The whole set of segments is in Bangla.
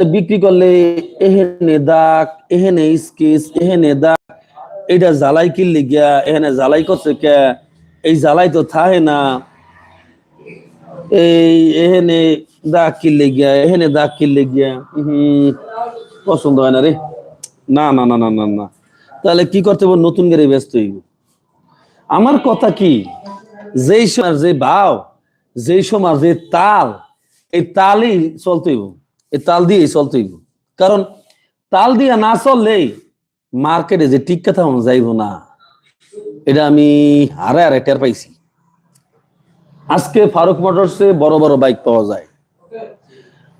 বিক্রি করলে এহেনে দাগ, এহেনে স্কেচ, এহেনে দাগ এটা জ্বালাই কিনলে গিয়া এখানে জ্বালাই করছে কে? এই জ্বালাই তো থাহে না। এই এহেনে দাগ কিনলে গিয়া, এহেনে দাগ কিনলে গিয়া হম পছন্দ হয় না রে। না না না না না না। তাহলে কি করতে হবে নতুন গাড়ি ব্যস্ত হইব। আমার কথা কি? যেই সময় যে ভাও যেই সময় যে তাল, এই তালই চলতে হইব। এই তাল দিয়েই চলতে হইব। কারণ তাল দিয়া না চললেই মার্কেটে যে ঠিক কথা যাইব না এটা আমি হারে হারে টের পাইছি। আজকে ফারুক মোটরসে বড় বড় বাইক পাওয়া যায়।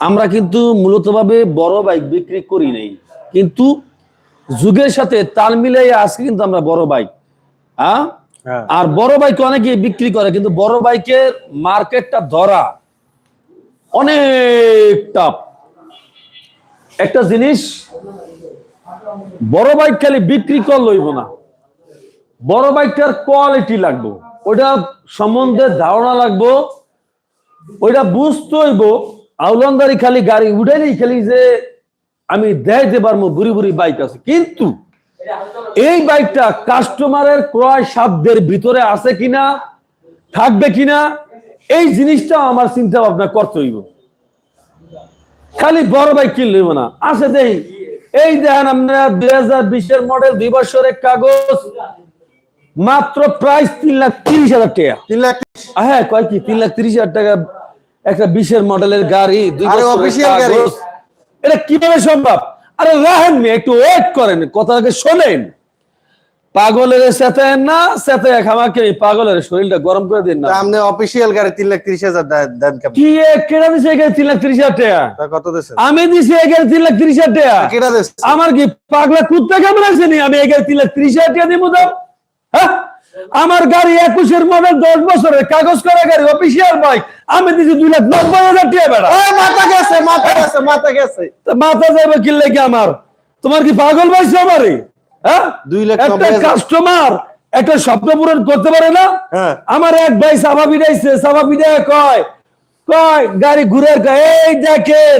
আমরা কিন্তু মূলত ভাবে বড় বাইক বিক্রি করি নাই। কিন্তু যুগের সাথে তাল মিলাই আজকে কিন্তু আমরা বড় বাইক হ্যাঁ হ্যাঁ। আর বড় বাইক অনেকে বিক্রি করে কিন্তু বড় বাইকের মার্কেটটা ধরা অনেক টাফ একটা জিনিস বড় বাইক খালি বিক্রি কর লইব না। বড় বাইকটার কোয়ালিটি লাগবো ওটা সম্বন্ধে ধারণা লাগবো, ওইটা বুঝতে হইব। আউলন্দারি খালি গাড়ি উঠেনি খালি যে আমি দেখাইতে পারব বুড়ি বুড়ি বাইক আছে। কিন্তু এই বাইকটা কাস্টমারের ক্রয় সাধ্যের ভিতরে আছে কিনা, থাকবে কিনা, এই জিনিসটা আমার চিন্তা ভাবনা করতে হইব। খালি বড় বাইক কিনলে হইব না। আছে দেই এই দেখেন আপনারা দুই হাজার বিশের মডেল দুই বছরের কাগজ মাত্র প্রাইস তিন লাখ তিরিশ হাজার টাকা। তিন লাখ হ্যাঁ কয় কি? তিন লাখ তিরিশ হাজার টাকা একটা বিশের মডেলের গাড়ি। এটা কীভাবে সম্ভব? আরে রাহেন একটু ওয়েট করেন কথাকে শোনেন। পাগলের সাথে না সাথে আমাকে পাগলের শরীরটা গরম করে দিন না। আপনি অফিসিয়াল গাড়ি তিন লাখ তিরিশ হাজার দেন- কি কেনা দিছে এখানে তিন লাখ তিরিশ হাজার টাকা? কত দিয়েছেন আমি দিছি এখানে তিন লাখ তিরিশ হাজার টাকা। কেটা দিয়েছেন আমার কি পাগলা কুত্তা কেমন আছে নি? আমি এখানে তিন লাখ তিরিশ হাজার টাকা দিব দাও হ্যাঁ? আমার গাড়ি একুশের মডেল দশ বছরের কাগজ করা গাড়ি অফিসিয়াল বাইক আমি দিছি দুই লাখ নব্বই হাজার টাকা বেড়া। মাথা গেছে মাথা গেছে মাথা গেছে। মাথা যাবে কিনলে কি আমার? তোমার কি পাগল পাইছে আমারে? হ্যাঁ? দুই লাখ একটা কাস্টমার একটা স্বপ্ন পূরণ করতে পারে না? হ্যাঁ। আমার এক ভাই সাবা বিড়াইছে সাবা বিড়ায় কয়? কয় গাড়ি ঘুরে এই দেখেন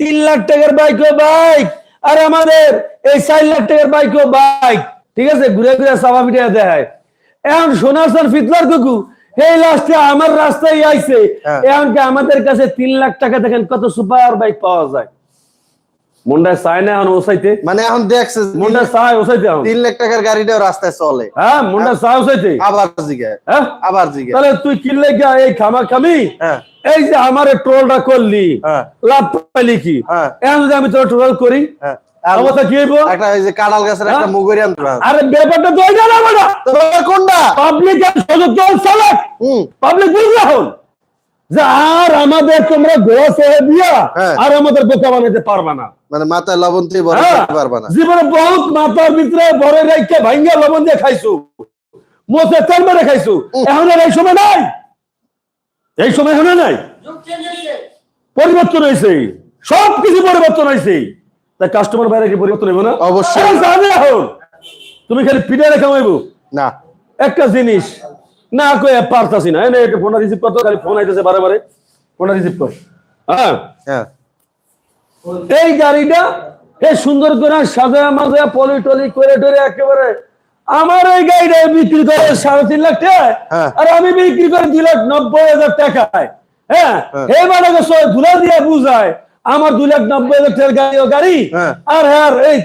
তিন লাখ টাকার বাইক ও বাইক আর আমাদের এই চার লাখ টাকার বাইক ও বাইক ঠিক আছে? ঘুরে ঘুরে সাবা বিড়ায় দেয়। এখন সোনার ফিতলার কুকু এই লাস্টে আমার রাস্তায় আইছে। হ্যাঁ। এখন কি আমাদের কাছে তিন লাখ টাকা দেখেন কত সুপার বাইক পাওয়া যায়। মনটা চায় না এখন ওসাইতে। মানে এখন দেখছে মনটা চায় ওসাইতে এখন। তিন লাখ টাকার গাড়িটাও রাস্তায় চলে। হ্যাঁ মনটা চায় ওসাইতে। আবার জিগে। হ্যাঁ? আবার জিগে। তাহলে তুই কিনলে গিয়া এই খামা খামি হ্যাঁ। এই যে আমার ট্রোলটা করলি হ্যাঁ। লাভ পাইলি কি? হ্যাঁ। এখন যদি আমি তোর ট্রোল করি হ্যাঁ। আর অবস্থা কি হইব? একটা ওই যে কাঁঠাল গাছের একটা হ্যাঁ? মুগরি আরে ব্যাপারটা তো ওইটা না কোনটা? পাবলিক সদর চালাক হুম। পাবলিক বুঝলে হন যে আর আমাদের তোমরা গোয়া সেহে দিয়া হ্যাঁ। আর আমাদের বোকা বানাইতে পারবা না। মানে লবণ বড় হ্যাঁ। পারবা না। জীবনে বহুত মাথার ভিতরে বড় রাইকে ভাঙ্গা লবণ দিয়ে খাইছো। মোসে তেল মেরে খাইছো। এখন আর এই সময় নাই। এই সময় এখন নাই। পরিবর্তন হয়েছে সব কিছু পরিবর্তন হয়েছে তাই কাস্টমার বাইরে কি পরিবর্তন হইব না? অবশ্যই। জানে এখন। তুমি খালি পিঠে রেখা না। একটা জিনিস না কই পারতাছি না। এনে ফোনটা রিসিভ করতো খালি ফোন আইতেছে বারে বারে। ফোনটা রিসিভ কর। হ্যাঁ? হ্যাঁ। এই গাড়িটা এই সুন্দর করে সাজা মাজা পলি টলি করে টরে একেবারে আমার এই গাড়িটা বিক্রি করে সাড়ে তিন লাখ টাকা। হ্যাঁ। আর আমি বিক্রি করে দুই লাখ নব্বই হাজার টাকায়। হ্যাঁ? হ্যাঁ। এই মানে ধুলা দিয়ে বুঝায় আমার দুই লাখ নব্বই হাজার টাকার গাড়ি ও গাড়ি। আর হ্যাঁ এই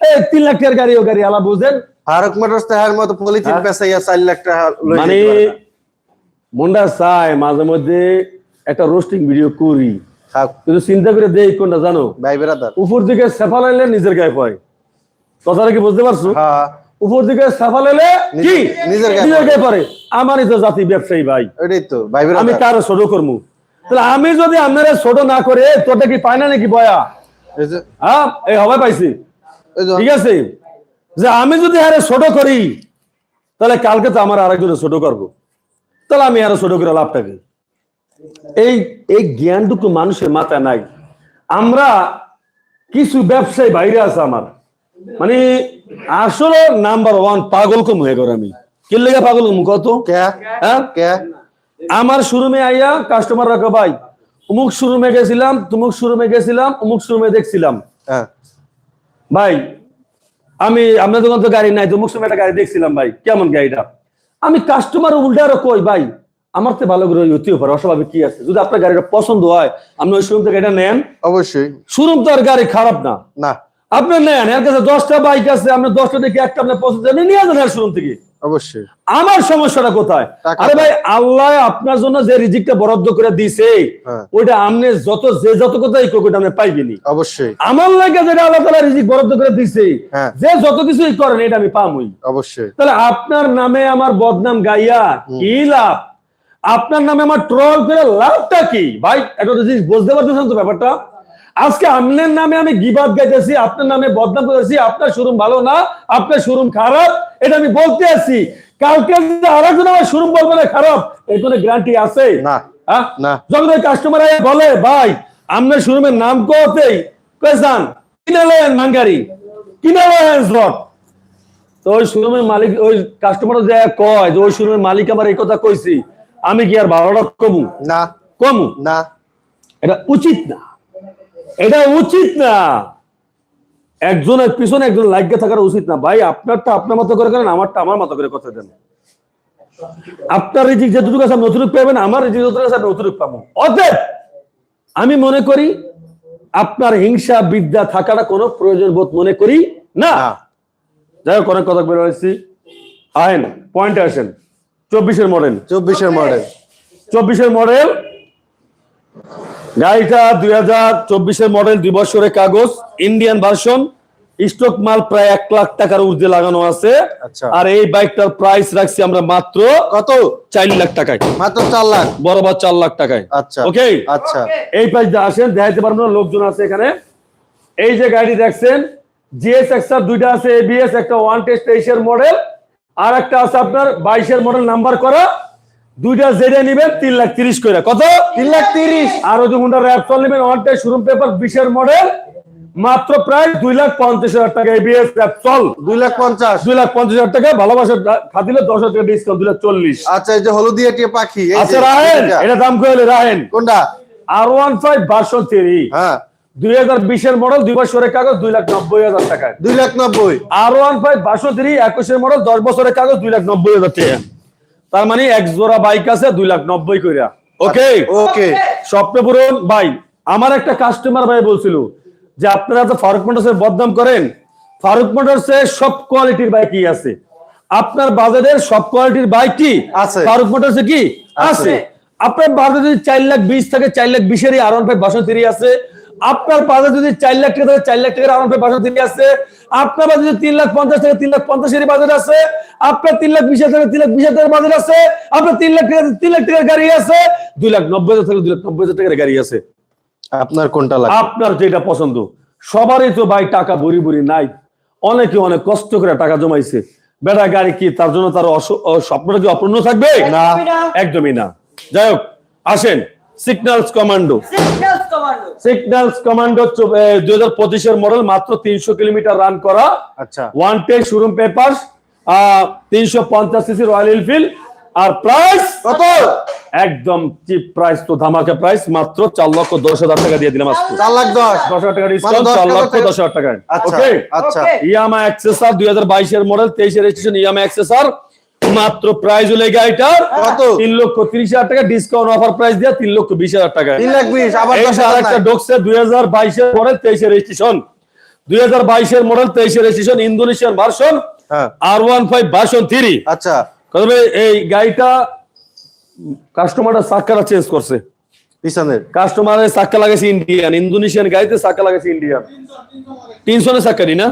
এই তিন লাখ টাকার গাড়ি ও গাড়ি আলা বুঝেন। ফারুক মোটরস তাহার মতো পলিথিন হ্যাঁ। পেঁচাইয়া চার লাখ টাকা লই মানে পারে চায় মাঝে মধ্যে একটা রোস্টিং ভিডিও করি। কিন্তু চিন্তা করে দেই কোনটা জানো? ভাই বেরাদার। উপর দিকে সেফা লাইলে নিজের গায়ে পয় কথাটা কি বুঝতে পারছ? হ্যাঁ। উপর দিকে সেফা কি? নিজের- গায়ে পড়ে। আমারই তো জাতি ব্যবসায়ী ভাই ওইটাই তো ভাই আমি কারও ছোট করব তাহলে আমি যদি আপনারা ছোট না করে তোটা কি পায় না নাকি বয়া? হ্যাঁ এই হবে পাইছি। ঠিক আছে? যে আমি যদি আরে ছোট করি তাহলে কালকে তো আমার আরেকজনে ছোট করব। তাহলে আমি আরও ছোট করে লাভটা কি? এই এই জ্ঞানটুকু মানুষের মাথায় নাই। আমরা কিছু ব্যবসায়ী বাইরে আছে আমার। মানে আসলে নাম্বার ওয়ান পাগল কম হয়ে গেল আমি। কি লেগে পাগল কম কত? হ্যাঁ? কে? আমার শোরুমে আইয়া কাস্টমার রাখো ভাই। অমুক শোরুমে গেছিলাম তুমুক শোরুমে গেছিলাম অমুক শোরুমে দেখছিলাম। হ্যাঁ। ভাই আমি আপনার দোকান তো গাড়ি নাই তো শোরুমে একটা গাড়ি দেখছিলাম ভাই। কেমন গাড়িটা? আমি কাস্টমার উল্টা আরও কই ভাই? আমার তো ভালো করে হতেও পারে অস্বাভাবিক কি আছে? যদি আপনার গাড়িটা পছন্দ হয় আপনি ওই শোরুম থেকে এটা নেন। অবশ্যই। শোরুম তো আর গাড়ি খারাপ না। না। আপনি নেন এর কাছে দশটা বাইক আছে আপনি দশটা দেখে একটা আপনার পছন্দ নিয়ে যান শোরুম থেকে। অবশ্যই। আমার সমস্যাটা কোথায়? আরে ভাই আল্লাহ আপনার জন্য যে রিজিকটা বরাদ্দ করে দিছে হ্যাঁ। ওইটা আপনি যত যে যত কথাই কোক ওইটা আপনি পাইবেনি অবশ্যই। আমার লাগে যেটা আল্লাহ তালা রিজিক বরাদ্দ করে দিছে হ্যাঁ। যে যত কিছুই করেন এটা আমি পামই। অবশ্যই। তাহলে আপনার নামে আমার বদনাম গাইয়া কি লাভ? আপনার নামে আমার ট্রল করে লাভটা কি? ভাই একটা জিনিস বুঝতে পারতেছেন তো ব্যাপারটা? আজকে আপনার নামে আমি গিবাদ গাইতেছি আপনার নামে বদনাম করেছি আপনার শোরুম ভালো না আপনার শোরুম খারাপ এটা আমি বলতে আছি। কালকে আরেকজন আমার শোরুম বলবে না খারাপ এর কোনো গ্যারান্টি আছে? না? না। যখন ওই কাস্টমার বলে ভাই আপনার শোরুমের নাম কতেই কেসান কিনে লেন ভাঙ্গারি কিনে লেন স্লট তো ওই শোরুমের মালিক ওই কাস্টমার যে কয় যে ওই শোরুমের মালিক আমার এই কথা কইছি আমি কি আর ভাড়াটা কমু? না। কমু? না। এটা উচিত না। এটা উচিত না। একজনের পিছনে একজন লাগিয়ে থাকার উচিত না। ভাই আপনারটা আপনার মতো করে করেন আমারটা আমার মতো করে কথা দেন। আপনার রিজিক যেটুকু আছে অতটুকু পাবেন আমার রিজিক যতটুকু আছে আপনি অতটুকু পাবো। অতএব আমি মনে করি আপনার হিংসা বিদ্যা থাকাটা কোনো প্রয়োজন বোধ মনে করি না। না। যাই হোক অনেক কথা বের হয়েছি আহেন পয়েন্টে আসেন। চব্বিশের মডেল চব্বিশের মডেল চব্বিশের মডেল গাড়িটা দুই হাজার চব্বিশের মডেল দুই বছরের কাগজ ইন্ডিয়ান ভার্সন স্টক মাল প্রায় এক লাখ টাকার ঊর্ধ্বে লাগানো আছে। আচ্ছা। আর এই বাইকটার প্রাইস রাখছি আমরা মাত্র কত? চার লাখ টাকায়। মাত্র চার লাখ? বরাবর চার লাখ টাকায়। আচ্ছা। ওকে আচ্ছা। এই প্রাইস আসেন দেখাইতে পারব না লোকজন আছে এখানে। এই যে গাড়ি দেখছেন জিএস এক্সার দুইটা আছে এবিএস একটা ওয়ান টেস্ট তেইশের মডেল আর একটা আছে আপনার বাইশের মডেল নাম্বার করা। দুইটা জেডে নিবেন তিন লাখ তিরিশ করে। কত? তিন লাখ তিরিশ। আর ওই হুন্ডা র্যাপসল নেবেন ওয়ান টেস্ট শোরুম পেপার বিশের মডেল মাত্র প্রায় দুই লাখ পঞ্চাশ হাজার টাকা এবিএস র্যাপসল দুই লাখ পঞ্চাশ। দুই লাখ পঞ্চাশ হাজার টাকা ভালোবাসা খাদিলে দশ হাজার টাকা ডিসকাউন্ট দুই লাখ চল্লিশ। আচ্ছা এই যে হলুদিয়া টিয়া পাখি আচ্ছা রাহেন এটা। দাম কইলে রাহেন কোনটা? R one five version three হ্যাঁ। দুই হাজার বিশের মডেল দুই বছরের কাগজ দুই লাখ নব্বই হাজার টাকায়। দুই লাখ নব্বই। আর ওয়ান ফাইভ বাষট্টি একুশের মডেল দশ বছরের কাগজ দুই লাখ নব্বই হাজার টাকা। তার মানে এক জোড়া বাইক আছে দুই লাখ নব্বই কইরা। ওকে ওকে স্বপ্ন পূরণ ভাই আমার একটা কাস্টমার ভাই বলছিল যে আপনারা তো ফারুক মোটরসের বদনাম করেন ফারুক মোটরসে সব কোয়ালিটির বাইকই আছে। আপনার বাজারের সব কোয়ালিটির বাইক কি? আছে। ফারুক মোটরসে কি? আছে। আপনার বাজারে যদি চার লাখ বিশ থাকে চার লাখ বিশেরই আর ওয়ান ফাইভ বাষট্টি আছে। আপনার পাশে যদি চার লাখ টাকা থাকে চার লাখ টাকার ওয়ান ফাইভ বাষট্টি আছে। আপনার বাজারে যদি তিন লাখ পঞ্চাশ থেকে তিন লাখ পঞ্চাশেরই বাজার আছে। আপনার তিন লাখ বিশ হাজার তিন লাখ বিশ হাজার বাজার আছে। আপনার তিন লাখ টাকা তিন লাখ টাকার গাড়ি আছে। দুই লাখ নব্বই হাজার থেকে দুই লাখ নব্বই হাজার টাকার গাড়ি আছে। আপনার কোনটা লাগে আপনার যেটা পছন্দ। সবারই তো ভাই টাকা ভরি ভরি নাই। অনেকে অনেক কষ্ট করে টাকা জমাইছে। বেটা গাড়ি কি তার জন্য তার স্বপ্নটা কি অপূর্ণ থাকবে? না। একদমই না। যাই হোক আসেন। Signals commando Signals commando. Signals commando দুই হাজার পঁচিশের মডেল মাত্র তিনশো কিলোমিটার রান করা। আচ্ছা। ওয়ান টেক শোরুম পেপার তিনশো পঞ্চাশ সিসি রয়্যাল এনফিল্ড আর প্রাইস কত? একদম চিপ প্রাইস তো ধামাকা প্রাইস মাত্র চার লক্ষ দশ হাজার টাকা দিয়ে দিলাম আজকে। চার লাখ দশ। দশ হাজার টাকা ডিসকাউন্ট দশ চার লক্ষ টাকা- দশ হাজার আচ্ছা ওকে আচ্ছা। ইয়ামা এক্সেসার দুই হাজার বাইশের মডেল তেইশের রেজিস্ট্রেশন ইয়ামা এক্সেসার মাত্র প্রাইস হলে গাড়িটার কত? তিন লক্ষ তিরিশ হাজার টাকা ডিসকাউন্ট অফার প্রাইস দিয়ে তিন লক্ষ বিশ হাজার টাকা। তিন লাখ বিশ আবার নাই। ঢুকছে দুই হাজার বাইশের মডেল তেইশের রেজিস্ট্রেশন দুই হাজার বাইশের মডেল তেইশের registration Indonesian version R one five version three আচ্ছা। তবে এই গাড়িটা কাস্টমারটা চাক্কাটা চেঞ্জ করছে। পিছনের। কাস্টমারের চাক্কা লাগাইছে ইন্ডিয়ান ইন্দোনেশিয়ান গাড়িতে চাক্কা লাগাইছে ইন্ডিয়ান তিনশো চাক্কারি না?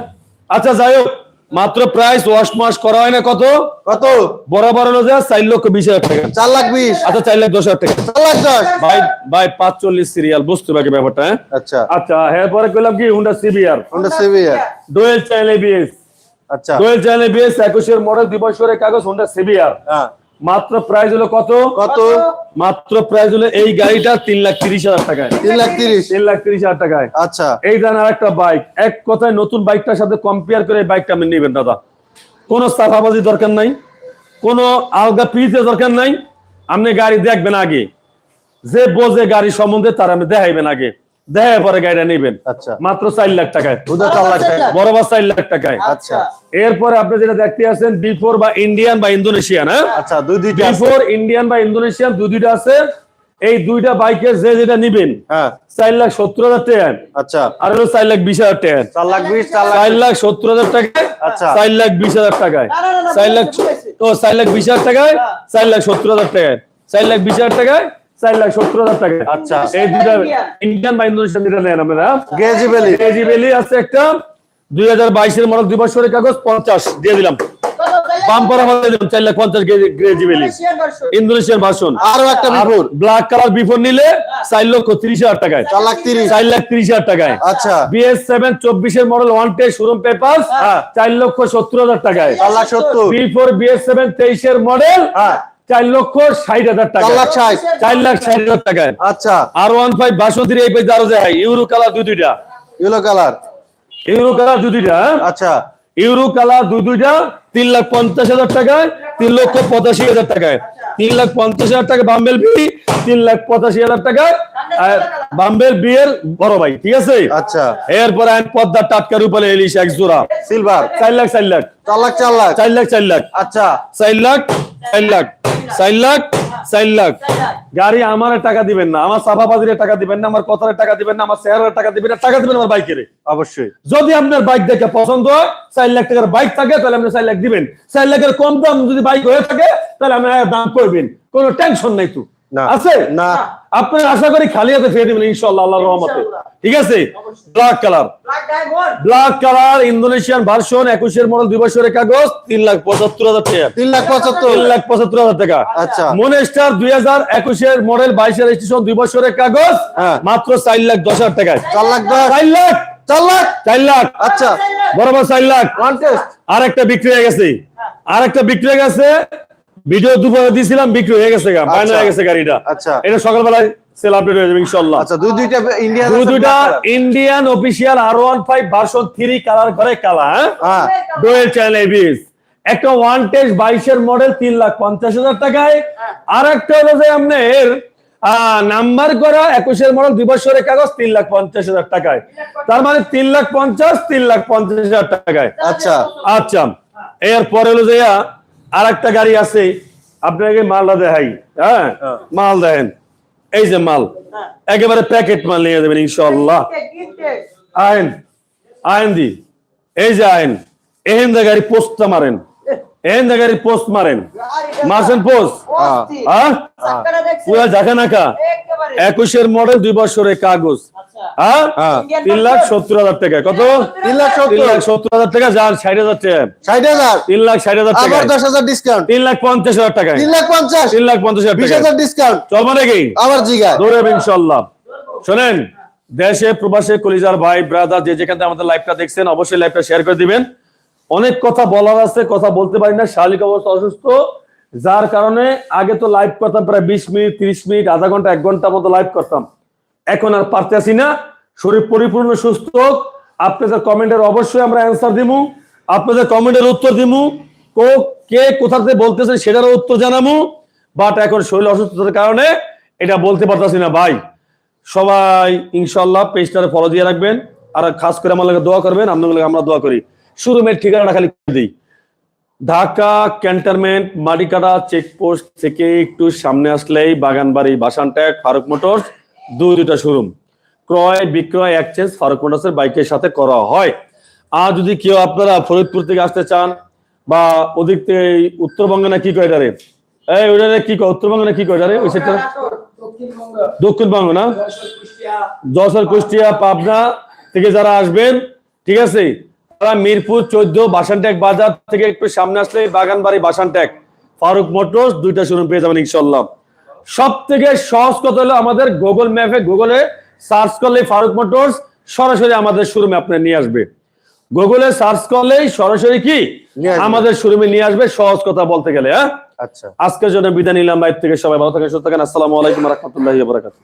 আচ্ছা যাই হোক মাত্র প্রাইস ওয়াশ মাস করা হয় না কত? কত? বড় হলো যে চার লক্ষ বিশ হাজার টাকা। চার লাখ বিশ? আচ্ছা চার লাখ দশ হাজার টাকা। চার লাখ দশ? ভাই ভাই পাঁচচল্লিশ সিরিয়াল বুঝতে পারবে ব্যাপারটা হ্যাঁ? আচ্ছা। আচ্ছা হ্যাঁ পরে কইলাম কি Honda CBR Honda CBR dual channel ABS আচ্ছা। ডোয়েল চ্যানেল এবিএস একুশের মডেল দুই বছরের কাগজ হুন্ডা সিবিআর হ্যাঁ। মাত্র প্রাইস হলো কত? কত? মাত্র প্রাইস হলো এই গাড়িটা তিন লাখ তিরিশ হাজার টাকায়। তিন লাখ তিরিশ? তিন লাখ তিরিশ হাজার টাকায়। আচ্ছা। এই দেন আর একটা বাইক এক কথায় নতুন বাইকটার সাথে কম্পেয়ার করে এই বাইকটা আপনি নেবেন দাদা। কোনো সাফাবাজি দরকার নাই কোনো আলগা পিসের দরকার নাই। আপনি গাড়ি দেখবেন আগে। যে বোঝে গাড়ি সম্বন্ধে তার আমি দেখাইবেন আগে। দেখায় পরে গাড়িটা নেবেন আচ্ছা মাত্র চার লাখ টাকায় বড় বাস চার লাখ টাকায় আচ্ছা এরপরে আপনি যেটা দেখতে আছেন বিফোর বা ইন্ডিয়ান বা ইন্দোনেশিয়ান হ্যাঁ আচ্ছা দুই দুইটা আছে। বিফোর ইন্ডিয়ান বা ইন্দোনেশিয়ান দুই দুইটা আছে এই দুইটা বাইকের যে যেটা নিবেন হ্যাঁ চার লাখ সত্তর হাজার টাকা আচ্ছা আর হলো চার লাখ বিশ হাজার টাকা চার লাখ বিশ চার লাখ সত্তর হাজার টাকায় আচ্ছা। চার লাখ বিশ হাজার টাকায় না, না, না, না, চার লাখ ও চার লাখ বিশ হাজার টাকায় চার লাখ সত্তর হাজার টাকায় চার লাখ বিশ হাজার টাকায় চার লাখ সত্তর হাজার টাকায় আচ্ছা এই দুটা ইন্ডিয়ান। বা ইন্দোনেশিয়ান দুটা নেন আমরা গেজি বেলি। আছে একটা দুই হাজার বাইশের মডেল দুই বছরের কাগজ পঞ্চাশ দিয়ে দিলাম। বাম্পার আমাদের দিলাম চার লাখ পঞ্চাশ কেজি ইন্দোনেশিয়ান ভাষণ আরও একটা বিফোর ব্ল্যাক কালার বিফোর নিলে চার লক্ষ তিরিশ হাজার টাকায়। চার লাখ তিরিশ। চার লাখ তিরিশ হাজার টাকায়। আচ্ছা। বিএস সেভেন চব্বিশের মডেল ওয়ান শোরুম পেপার হ্যাঁ। চার লক্ষ সত্তর হাজার টাকায়। চার লাখ সত্তর। বি ফোর বিএস সেভেন তেইশের মডেল হ্যাঁ। চার লক্ষ ষাট হাজার টাকা। চার লাখ ষাট। হাজার টাকায় আচ্ছা। আর ওয়ান ফাইভ বাসন্তীর এই পেজ আরও যায় ইউরো কালার দুই দুইটা। Yellow colour. ইউরো কালার দুই দুইটা হ্যাঁ? আচ্ছা। ইউরো কালার দুই দুইটা তিন লাখ পঞ্চাশ হাজার টাকায় তিন লক্ষ পঁচাশি হাজার টাকায় তিন লাখ পঞ্চাশ হাজার টাকা বাম্বেল বি তিন লাখ পঁচাশি হাজার টাকায় বাম্বেল বি এর বড় ভাই ঠিক আছে? আচ্ছা। এরপরে আইন পদ্মার টাটকার উপরে এলিশ এক জোড়া। সিলভার। চার লাখ চার লাখ। চার লাখ চার লাখ। চার লাখ চার লাখ। আচ্ছা। চার লাখ চার লাখ। চার লাখ চার লাখ। গাড়ি আমার টাকা দিবেন না আমার সাফাবাজির টাকা দিবেন না আমার কথার টাকা দিবেন না আমার চেহারার টাকা দিবেন না টাকা দিবেন আমার বাইকের। অবশ্যই। যদি আপনার বাইক দেখে পছন্দ হয় চার লাখ টাকার বাইক থাকে তাহলে আপনি চার লাখ দিবেন। চার লাখের কম দাম যদি বাইক হয়ে থাকে তাহলে আপনি দাম করবেন। কোনো টেনশন নাই তো। আছে? না। আপনার আশা করি খালি হাতে ফিরে দিবেন ইনশাল্লাহ আল্লাহর রহমতে। ঠিক আছে? Black colour black colour Indonesian version একুশের মডেল দুই বছরের কাগজ তিন লাখ পঁচাত্তর হাজার টাকা। তিন লাখ পঁচাত্তর। তিন লাখ পঁচাত্তর হাজার টাকা। আচ্ছা। মনেস্টার দুই হাজার একুশের মডেল বাইশের রেজিস্ট্রেশন দুই বছরের কাগজ হ্যাঁ। মাত্র চার লাখ দশ হাজার টাকায়। চার লাখ দশ। চার লাখ? চার লাখ? চার লাখ। আচ্ছা। বরাবর চার লাখ। আর একটা বিক্রি হয়ে গেছে। আর একটা বিক্রি হয়ে গেছে ভিডিও দুপুরে দিয়েছিলাম বিক্রি হয়ে গেছে গা বায়না হয়ে গেছে গাড়িটা। আচ্ছা। এটা সকালবেলায় সেল আপডেট হয়ে যাবে ইনশাল্লাহ আচ্ছা দুই দুইটা ইন্ডিয়ান দুই দুইটা Indian official R one five version three colour করে কালা হ্যাঁ? ডোয়েল চ্যানেল এবিএস একটা ওয়ান টেস্ট বাইশের মডেল তিন লাখ পঞ্চাশ হাজার টাকায়। আর একটা হলো যে আপনার নাম্বার করা একুশের মডেল দুই বছরের কাগজ তিন লাখ পঞ্চাশ হাজার টাকায়। তার মানে তিন লাখ পঞ্চাশ তিন লাখ পঞ্চাশ হাজার টাকায়। আচ্ছা। আচ্ছা। এরপরে হলো যে আর একটা গাড়ি আছে আপনাকে মালটা দেখাই হ্যাঁ? হ্যাঁ। মাল দেখেন এই যে মাল একেবারে প্যাকেট মাল নিয়ে যাবেন ইনশাল্লাহ আইন আইন দি এই যে আইন এহেন দা গাড়ি পোস্তা মারেন। দা গাড়ি পোস্ট মারেন। মারছেন পোস্ট হ্যাঁ পুরা ঝাঁকা নাকা একুশের মডেল দুই বছরের কাগজ। হ্যাঁ হ্যাঁ। তিন লাখ সত্তর হাজার টাকা। কত? তিন লাখ তিন সত্তর। লাখ সত্তর হাজার টাকা যার ষাট হাজার টাকা। ষাট হাজার। তিন লাখ ষাট হাজার টাকা দশ হাজার ডিসকাউন্ট তিন লাখ পঞ্চাশ হাজার টাকা তিন লাখ পঞ্চাশ। তিন লাখ পঞ্চাশ হাজার বিশ হাজার ডিসকাউন্ট চলবো নাকি? আবার জিগা দৌড়াবে ইনশাল্লাহ শোনেন দেশে প্রবাসে কলিজার ভাই ব্রাদার যে যেখান আমাদের লাইভটা দেখছেন অবশ্যই লাইভটা শেয়ার করে দিবেন। অনেক কথা বলার আছে, কথা বলতে পারি না, শারীরিক অবস্থা অসুস্থ। যার কারণে আগে তো লাইভ করতাম প্রায় বিশ মিনিট, তিরিশ মিনিট, আধা ঘণ্টা, এক ঘণ্টা মতো লাইভ করতাম। এখন আর পারতেছি না। শরীর পরিপূর্ণ, সুস্থ। আপনাদের কমেন্টের অবশ্যই আমরা অ্যান্সার দিমু। আপনাদের কমেন্টের উত্তর দিমু। কো, কে কোথা থেকে বলতেছে সেটারও উত্তর জানামু। বাট এখন শরীর অসুস্থতার কারণে এটা বলতে পারতাছি না, ভাই। সবাই ইনশাল্লাহ পেজটারে ফলো দিয়ে রাখবেন। আর খাস করে আমার লাগে দোয়া করবেন, আপনাদের আমরা দোয়া করি। শুরুমের ঠিকানাটা খালি দিই। ঢাকা ক্যান্টনমেন্ট মাটিকাটা চেকপোস্ট থেকে একটু সামনে আসলেই বাগানবাড়ি বাসানট্যাগ ফারুক মোটরস দুই দুটা শোরুম। ক্রয় বিক্রয় এক্সচেঞ্জ ফারুক মোটরসের বাইকের সাথে করা হয়। আর যদি কেউ আপনারা ফরিদপুর থেকে আসতে চান বা ওদিক থেকে উত্তরবঙ্গে না কি কয় এটারে? এই ওইটারে কি কয়? উত্তরবঙ্গে না কি কয় এটারে? ওই সেটা দক্ষিণবঙ্গ না? যশোর কুষ্টিয়া পাবনা থেকে যারা আসবেন ঠিক আছে? তারা মিরপুর চোদ্দ বাসানট্যাক বাজার থেকে একটু সামনে আসলে বাগানবাড়ি বাসানট্যাক ফারুক মোটরস দুইটা শোরুম পেয়ে যাবেন ইনশাল্লাহ সব থেকে সহজ কথা হলো আমাদের গুগল ম্যাপে গুগলে সার্চ করলে ফারুক মোটরস সরাসরি আমাদের শোরুমে আপনার নিয়ে আসবে। গুগলে সার্চ করলেই সরাসরি কি? আমাদের শোরুমে নিয়ে আসবে সহজ কথা বলতে গেলে হ্যাঁ? আচ্ছা। আজকের জন্য বিদায় নিলাম বাইর থেকে সবাই ভালো থাকেন সুস্থ থাকেন। আসসালামু আলাইকুম রহমতুল্লাহ বারাকাতুহ।